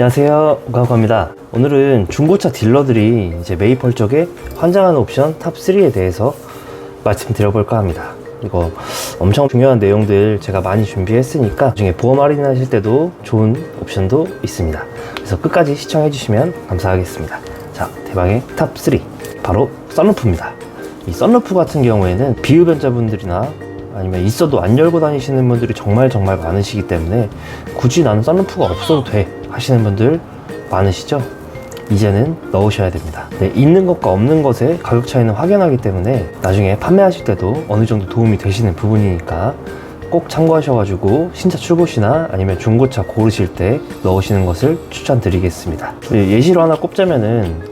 안녕하세요. 오카오카입니다. 오늘은 중고차 딜러들이 이제 매입할 적에 환장하는 옵션 탑3에 대해서 말씀드려볼까 합니다. 이거 엄청 중요한 내용들 제가 많이 준비했으니까 나중에 보험 할인하실 때도 좋은 옵션도 있습니다. 그래서 끝까지 시청해 주시면 감사하겠습니다. 자 대방의 탑3 바로 썬루프입니다. 이 썬루프 같은 경우에는 비흡연자분들이나 아니면 있어도 안 열고 다니시는 분들이 정말 정말 많으시기 때문에 굳이 나는 썬루프가 없어도 돼 하시는 분들 많으시죠? 이제는 넣으셔야 됩니다. 네, 있는 것과 없는 것의 가격 차이는 확연하기 때문에 나중에 판매하실 때도 어느 정도 도움이 되시는 부분이니까 꼭 참고하셔가지고 신차 출고시나 아니면 중고차 고르실 때 넣으시는 것을 추천드리겠습니다. 네, 예시로 하나 꼽자면은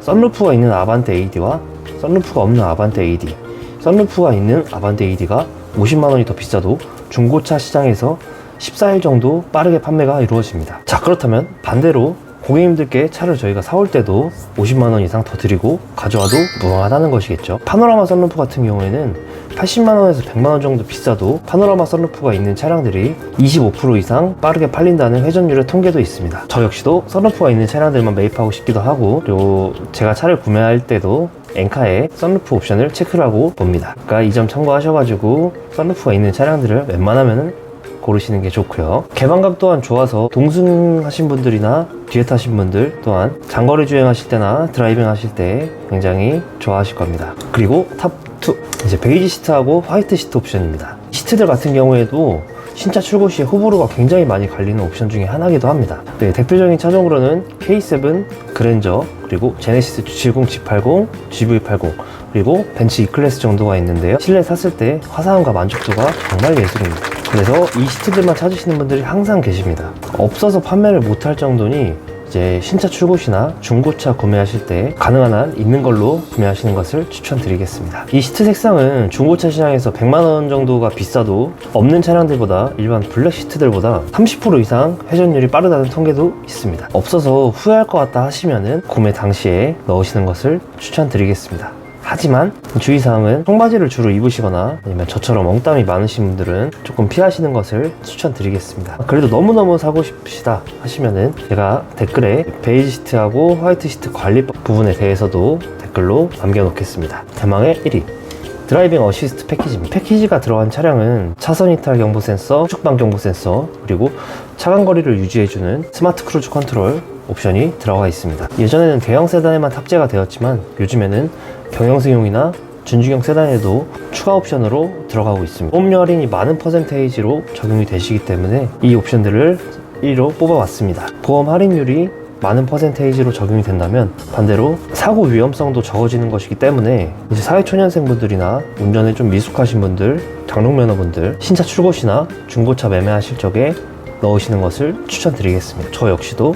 썬루프가 있는 아반떼 AD와 썬루프가 없는 아반떼 AD 썬루프가 있는 아반떼 AD가 50만 원이 더 비싸도 중고차 시장에서 14일 정도 빠르게 판매가 이루어집니다. 자 그렇다면 반대로 고객님들께 차를 저희가 사올 때도 50만원 이상 더 드리고 가져와도 무방하다는 것이겠죠. 파노라마 썬루프 같은 경우에는 80만원에서 100만원 정도 비싸도 파노라마 썬루프가 있는 차량들이 25% 이상 빠르게 팔린다는 회전율의 통계도 있습니다. 저 역시도 썬루프가 있는 차량들만 매입하고 싶기도 하고 그리고 제가 차를 구매할 때도 엔카에 썬루프 옵션을 체크를 하고 봅니다. 그러니까 이 점 참고하셔가지고 썬루프가 있는 차량들을 웬만하면은 고르시는 게 좋고요. 개방감 또한 좋아서 동승하신 분들이나 뒤에 타신 분들 또한 장거리 주행하실 때나 드라이빙 하실 때 굉장히 좋아하실 겁니다. 그리고 탑2 이제 베이지 시트하고 화이트 시트 옵션입니다. 시트들 같은 경우에도 신차 출고 시에 호불호가 굉장히 많이 갈리는 옵션 중에 하나이기도 합니다. 네, 대표적인 차종으로는 K7, 그랜저, 그리고 제네시스 G70, G80, GV80, 그리고 벤츠 E클래스 정도가 있는데요. 실내 탔을 때 화사함과 만족도가 정말 예술입니다. 그래서 이 시트들만 찾으시는 분들이 항상 계십니다. 없어서 판매를 못할 정도니 이제 신차 출고 시나 중고차 구매하실 때 가능한 한 있는 걸로 구매하시는 것을 추천드리겠습니다. 이 시트 색상은 중고차 시장에서 100만원 정도가 비싸도 없는 차량들보다 일반 블랙 시트들보다 30% 이상 회전율이 빠르다는 통계도 있습니다. 없어서 후회할 것 같다 하시면은 구매 당시에 넣으시는 것을 추천드리겠습니다. 하지만 주의사항은 청바지를 주로 입으시거나 아니면 저처럼 엉땀이 많으신 분들은 조금 피하시는 것을 추천드리겠습니다. 그래도 너무너무 사고 싶으시다 하시면은 제가 댓글에 베이지 시트하고 화이트 시트 관리법 부분에 대해서도 댓글로 남겨놓겠습니다. 대망의 1위. 드라이빙 어시스트 패키지입니다. 패키지가 들어간 차량은 차선 이탈 경보 센서, 축방 경보 센서, 그리고 차간 거리를 유지해주는 스마트 크루즈 컨트롤 옵션이 들어가 있습니다. 예전에는 대형 세단에만 탑재가 되었지만 요즘에는 경영승용이나 준중형 세단에도 추가 옵션으로 들어가고 있습니다. 보험료 할인이 많은 퍼센테이지로 적용이 되시기 때문에 이 옵션들을 1위로 뽑아왔습니다. 보험 할인율이 많은 퍼센테이지로 적용이 된다면 반대로 사고 위험성도 적어지는 것이기 때문에 이제 사회초년생 분들이나 운전에 좀 미숙하신 분들, 장롱면허분들, 신차 출고시나 중고차 매매하실 적에 넣으시는 것을 추천드리겠습니다. 저 역시도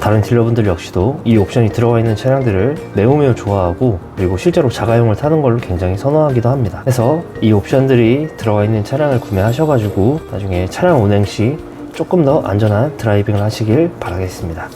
다른 딜러분들 역시도 이 옵션이 들어가 있는 차량들을 매우 매우 좋아하고 그리고 실제로 자가용을 타는 걸로 굉장히 선호하기도 합니다. 그래서 이 옵션들이 들어가 있는 차량을 구매하셔가지고 나중에 차량 운행 시 조금 더 안전한 드라이빙을 하시길 바라겠습니다.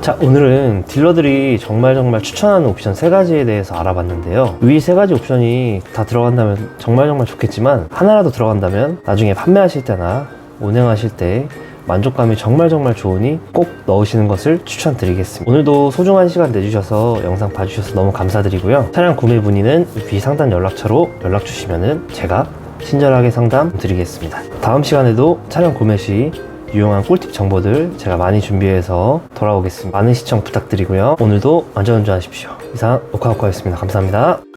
자, 오늘은 딜러들이 정말 정말 추천하는 옵션 세 가지에 대해서 알아봤는데요. 위 세 가지 옵션이 다 들어간다면 정말 정말 좋겠지만 하나라도 들어간다면 나중에 판매하실 때나 운행하실 때 만족감이 정말 정말 좋으니 꼭 넣으시는 것을 추천드리겠습니다. 오늘도 소중한 시간 내주셔서 영상 봐주셔서 너무 감사드리고요. 차량 구매 문의는 이 상단 연락처로 연락 주시면 제가 친절하게 상담 드리겠습니다. 다음 시간에도 차량 구매 시 유용한 꿀팁 정보들 제가 많이 준비해서 돌아오겠습니다. 많은 시청 부탁드리고요. 오늘도 안전운전하십시오. 이상 오카오카였습니다. 감사합니다.